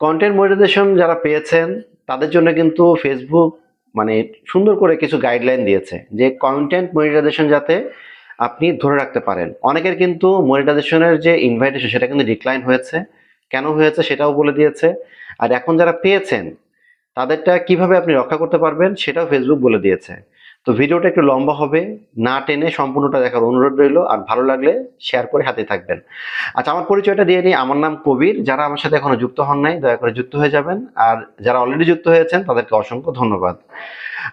Content monetization যারা পেয়েছেন, তাদের জন্য কিন্তু ফেসবুক মানে সুন্দর করে কিছু গাইডলাইন দিয়েছে যে কন্টেন্ট মনিটাইজেশন যাতে আপনি ধরে রাখতে পারেন। অনেকের কিন্তু মনিটাইজেশনের যে ইনভাইটেশন সেটা কিন্তু ডিক্লাইন হয়েছে। কেন হয়েছে সেটাও বলে দিয়েছে। আর এখন যারা পেয়েছেন, তাদেরটা কীভাবে আপনি রক্ষা করতে পারবেন সেটাও ফেসবুক বলে দিয়েছে। তো ভিডিওটা একটু লম্বা হবে, না টেনে সম্পূর্ণটা দেখার অনুরোধ রইল, আর ভালো লাগলে শেয়ার করে হাতে থাকবেন। আচ্ছা আমার পরিচয়টা দিয়ে নিই, আমার নাম কবির, যারা আমার সাথে এখনও যুক্ত হন নাই, দয়া করে যুক্ত হয়ে যাবেন, আর যারা অলরেডি যুক্ত হয়েছেন, তাদেরকে অসংখ্য ধন্যবাদ।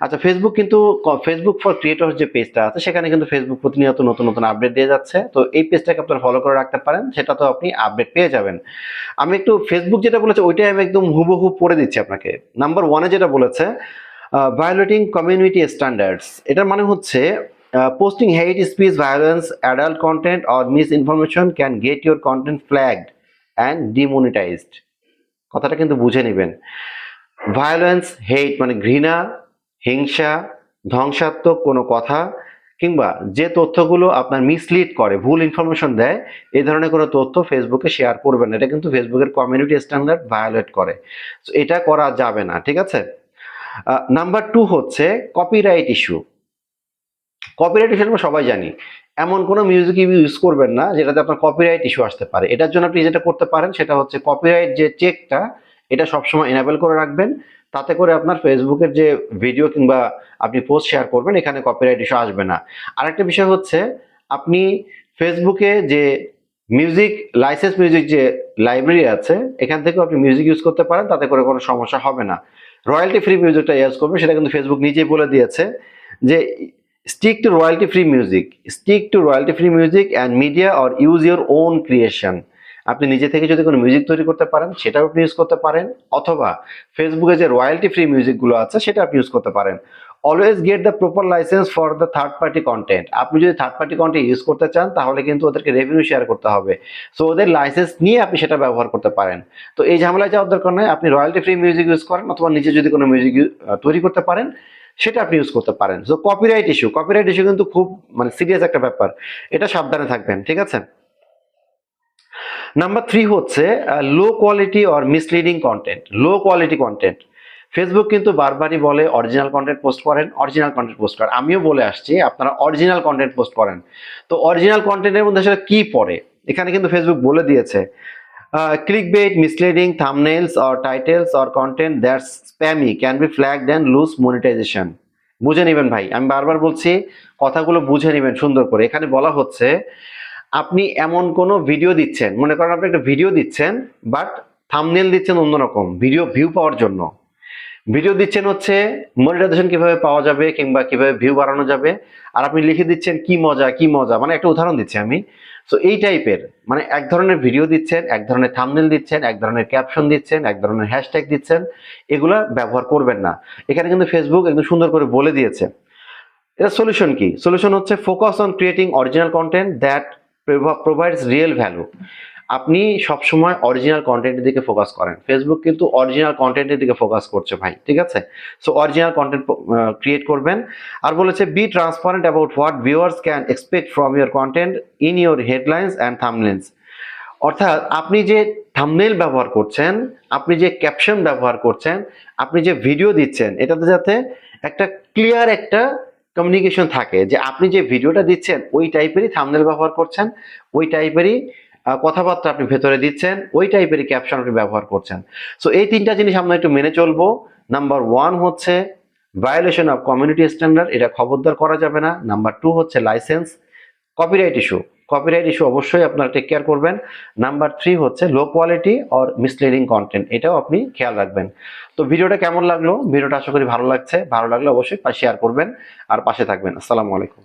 আচ্ছা ফেসবুক কিন্তু ফেসবুক ফর ক্রিয়েটর যে পেজটা আছে, সেখানে কিন্তু ফেসবুক প্রতিনিয়ত নতুন নতুন আপডেট দিয়ে যাচ্ছে। তো এই পেজটাকে আপনারা ফলো করে রাখতে পারেন সেটা তো আপনি আপডেট পেয়ে যাবেন। আমি একটু ফেসবুক যেটা বলেছে, ওইটাই আমি একদম হুবহু পড়ে দিচ্ছি আপনাকে। নাম্বার ওয়ানে যেটা বলেছে ভায়োলেটিং কমিউনিটি স্ট্যান্ডার্ডস এটার মানে হচ্ছে posting hate speech violence adult content or misinformation can get your content flagged and demonetized কথাটা কিন্তু বুঝে নেবেন। ভায়োলেন্স হেট মানে ঘৃণা, হিংসা, ধ্বংসাত্মক কোনো কথা কিংবা যে তথ্যগুলো আপনার মিসলিড করে, ভুল ইনফরমেশন দেয় এই ধরনের কোনো তথ্য ফেসবুকে শেয়ার করবেন এটা কিন্তু ফেসবুকের কমিউনিটি স্ট্যান্ডার্ড ভায়োলেট করে। এটা করা যাবে না, ঠিক আছে? নাম্বার টু হচ্ছে কপিরাইট ইস্যু কপিরাইট ইস্যু আমরা সবাই জানি। এমন কোনো মিউজিক ইউজ করবেন না যেটাতে আপনার কপিরাইট ইস্যু আসতে পারে। এটার জন্য আপনি যেটা করতে পারেন সেটা হচ্ছে কপিরাইট যে চেকটা এটা সবসময় এনাবেল করে রাখবেন। তাতে করে আপনার ফেসবুকের যে ভিডিও কিংবা আপনি পোস্ট শেয়ার করবেন, এখানে কপিরাইট ইস্যু আসবে না। আরেকটা বিষয় হচ্ছে, আপনি ফেসবুকে যে মিউজিক লাইসেন্স মিউজিক যে লাইব্রেরি আছে, এখান থেকেও আপনি মিউজিক ইউজ করতে পারেন, তাতে করে কোনো সমস্যা হবে না। রয়্যালটি ফ্রি মিউজিকটা ইউজ করবেন, সেটা কিন্তু ফেসবুক নিজেই বলে দিয়েছে যে stick to royalty free music stick to royalty free music and media or use your own creation আপনি নিজে থেকে যদি কোনো মিউজিক তৈরি করতে পারেন, সেটাও আপনি ইউজ করতে পারেন, অথবা ফেসবুকে যে রয়্যালটি ফ্রি মিউজিকগুলো আছে, সেটা আপনি ইউজ করতে পারেন। Always get the proper license for the third party content আপনি যদি থার্ড পার্টি কন্টেন্ট ইউজ করতে চান, তাহলে কিন্তু ওদেরকে রেভিনিউ শেয়ার করতে হবে। সো ওদের লাইসেন্স নিয়ে আপনি সেটা ব্যবহার করতে পারেন। তো এই ঝামেলায় যাওয়ার দরকার নয় আপনি রয়্যালটি ফ্রি মিউজিক ইউজ করেন, অথবা নিজে যদি কোনো মিউজিক তৈরি করতে পারেন, সেটা আপনি ইউজ করতে পারেন। So copyright issue copyright issue কিন্তু খুব মানে সিরিয়াস একটা ব্যাপার। এটা সাবধানে থাকবেন, ঠিক আছে? নাম্বার থ্রি হচ্ছে low quality or misleading content low quality content Facebook কিন্তু বারবারই বলে অরিজিনাল কন্টেন্ট পোস্ট করেন অরিজিনাল কন্টেন্ট পোস্ট করেন। আমিও বলে আসছি, আপনারা অরিজিনাল কন্টেন্ট পোস্ট করেন। তো অরিজিনাল কন্টেন্টের মধ্যে আসলে কি পড়ে? এখানে কিন্তু ফেসবুক বলে দিয়েছে click bait misleading thumbnails or titles or content that's spammy can be flagged and lose monetization বুঝে নেবেন ভাই, আমি বারবার বলছি, কথাগুলো বুঝে নেবেন সুন্দর করে। এখানে বলা হচ্ছে, আপনি এমন কোনো ভিডিও দিচ্ছেন, মনে করেন আপনি একটা ভিডিও দিচ্ছেন বাট থামনেল দিচ্ছেন অন্যরকম ভিডিও ভিউ পাওয়ার জন্য। ভিডিও দিচ্ছেন হচ্ছে মনিটাইজেশন কীভাবে পাওয়া যাবে কিংবা কীভাবে ভিউ বাড়ানো যাবে। আর আপনি লিখে দিচ্ছেন কি মজা কি মজা মানে একটা উদাহরণ দিচ্ছি আমি। সো এই টাইপের মানে এক ধরনের ভিডিও দিচ্ছেন, এক ধরনের থামনেল দিচ্ছেন, এক ধরনের ক্যাপশন দিচ্ছেন, এক ধরনের হ্যাশট্যাগ দিচ্ছেন। এগুলা ব্যবহার করবেন না। এখানে কিন্তু ফেসবুক একদম সুন্দর করে বলে দিয়েছে। এটা সলিউশন কি? সলিউশন হচ্ছে focus on creating original content that provides real value আপনি সবসময় অরিজিনাল কন্টেন্টের দিকে ফোকাস করেন। ফেসবুক কিন্তু অরিজিনাল কন্টেন্টের দিকে ফোকাস করছে ভাই, ঠিক আছে? সো অরিজিনাল কন্টেন্ট ক্রিয়েট করবেন। আর বলেছে be transparent about what viewers can expect from your content in your headlines and thumbnails অর্থাৎ আপনি যে থামনেল ব্যবহার করছেন, আপনি যে ক্যাপশন ব্যবহার করছেন, আপনি যে ভিডিও দিচ্ছেন, এটাতে যাতে একটা ক্লিয়ার একটা কমিউনিকেশন থাকে যে আপনি যে ভিডিওটা দিচ্ছেন, ওই টাইপেরই থামনেল ব্যবহার করছেন, ওই টাইপেরই কথাবার্তা আপনি ভেতরে দিচ্ছেন, ওই টাইপেরই ক্যাপশন আপনি ব্যবহার করছেন। সো এই তিনটা জিনিস আমরা একটু মেনে চলবো। নাম্বার ওয়ান হচ্ছে ভায়োলেশন অফ কমিউনিটি স্ট্যান্ডার্ড এটা খবরদার করা যাবে না। নাম্বার টু হচ্ছে license copyright issue copyright issue অবশ্যই আপনারা টেক কেয়ার করবেন। নাম্বার থ্রি হচ্ছে low quality or misleading content এটাও আপনি খেয়াল রাখবেন। তো ভিডিওটা কেমন লাগল? ভিডিওটা আশা করি ভালো লাগছে। ভালো লাগলে অবশ্যই শেয়ার করবেন। আর পাশে থাকবেন। আসসালামু আলাইকুম।